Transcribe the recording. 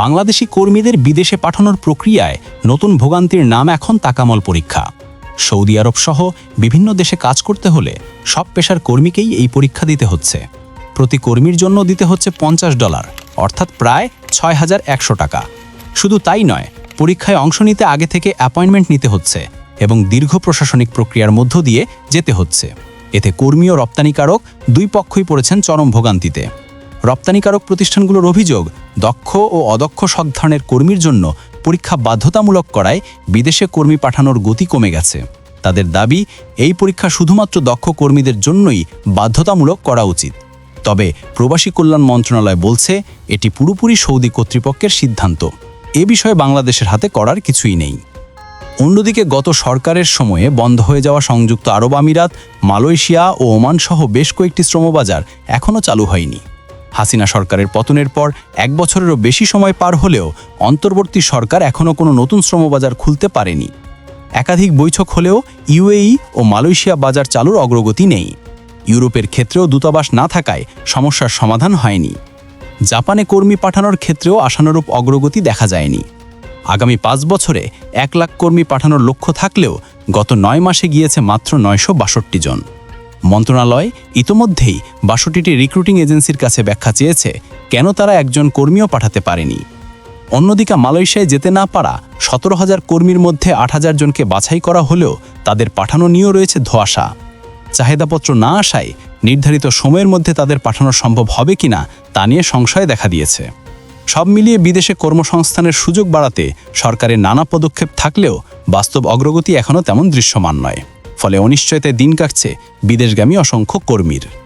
বাংলাদেশি কর্মীদের বিদেশে পাঠানোর প্রক্রিয়ায় নতুন ভোগান্তির নাম এখন তাকামল পরীক্ষা। সৌদি আরব সহ বিভিন্ন দেশে কাজ করতে হলে সব পেশার কর্মীকেই এই পরীক্ষা দিতে হচ্ছে। প্রতি কর্মীর জন্য দিতে হচ্ছে পঞ্চাশ ডলার, অর্থাৎ প্রায় ছয় হাজার একশো টাকা। শুধু তাই নয়, পরীক্ষায় অংশ নিতে আগে থেকে অ্যাপয়েন্টমেন্ট নিতে হচ্ছে এবং দীর্ঘ প্রশাসনিক প্রক্রিয়ার মধ্য দিয়ে যেতে হচ্ছে। এতে কর্মী ও রপ্তানিকারক দুই পক্ষই পড়েছেন চরম ভোগান্তিতে। রপ্তানিকারক প্রতিষ্ঠানগুলোর অভিযোগ, দক্ষ ও অদক্ষ সব ধরনের কর্মীর জন্য পরীক্ষা বাধ্যতামূলক করায় বিদেশে কর্মী পাঠানোর গতি কমে গেছে। তাদের দাবি, এই পরীক্ষা শুধুমাত্র দক্ষ কর্মীদের জন্যই বাধ্যতামূলক করা উচিত। তবে প্রবাসী কল্যাণ মন্ত্রণালয় বলছে, এটি পুরোপুরি সৌদি কর্তৃপক্ষের সিদ্ধান্ত। এ বিষয়ে বাংলাদেশের হাতে করার কিছুই নেই। অন্যদিকে গত সরকারের সময়ে বন্ধ হয়ে যাওয়া সংযুক্ত আরব আমিরাত, মালয়েশিয়া ও ওমান সহ বেশ কয়েকটি শ্রমবাজার এখনও চালু হয়নি। হাসিনা সরকারের পতনের পর এক বছরেরও বেশি সময় পার হলেও অন্তর্বর্তী সরকার এখনও কোনো নতুন শ্রমবাজার খুলতে পারেনি। একাধিক বৈঠক হলেও ইউএই ও মালয়েশিয়া বাজার চালুর অগ্রগতি নেই। ইউরোপের ক্ষেত্রেও দূতাবাস না থাকায় সমস্যার সমাধান হয়নি। জাপানে কর্মী পাঠানোর ক্ষেত্রেও আশানুরূপ অগ্রগতি দেখা যায়নি। আগামী পাঁচ বছরে এক লাখ কর্মী পাঠানোর লক্ষ্য থাকলেও গত নয় মাসে গিয়েছে মাত্র নয়শো বাষট্টি জন। মন্ত্রণালয় ইতোমধ্যেই বাষট্টিটি রিক্রুটিং এজেন্সির কাছে ব্যাখ্যা চেয়েছে কেন তারা একজন কর্মীও পাঠাতে পারেনি। অন্যদিকে মালয়েশিয়ায় যেতে না পারা সতেরো হাজার কর্মীর মধ্যে আট হাজার জনকে বাছাই করা হলেও তাদের পাঠানো নিয়েও রয়েছে ধোয়াশা। চাহিদাপত্র না আসায় নির্ধারিত সময়ের মধ্যে তাদের পাঠানো সম্ভব হবে কিনা তা নিয়ে সংশয় দেখা দিয়েছে। সব মিলিয়ে বিদেশে কর্মসংস্থানের সুযোগ বাড়াতে সরকারের নানা পদক্ষেপ থাকলেও বাস্তব অগ্রগতি এখনও তেমন দৃশ্যমান নয়। ফলে অনিশ্চয়তায় দিন কাটছে বিদেশগামী অসংখ্য কর্মীর।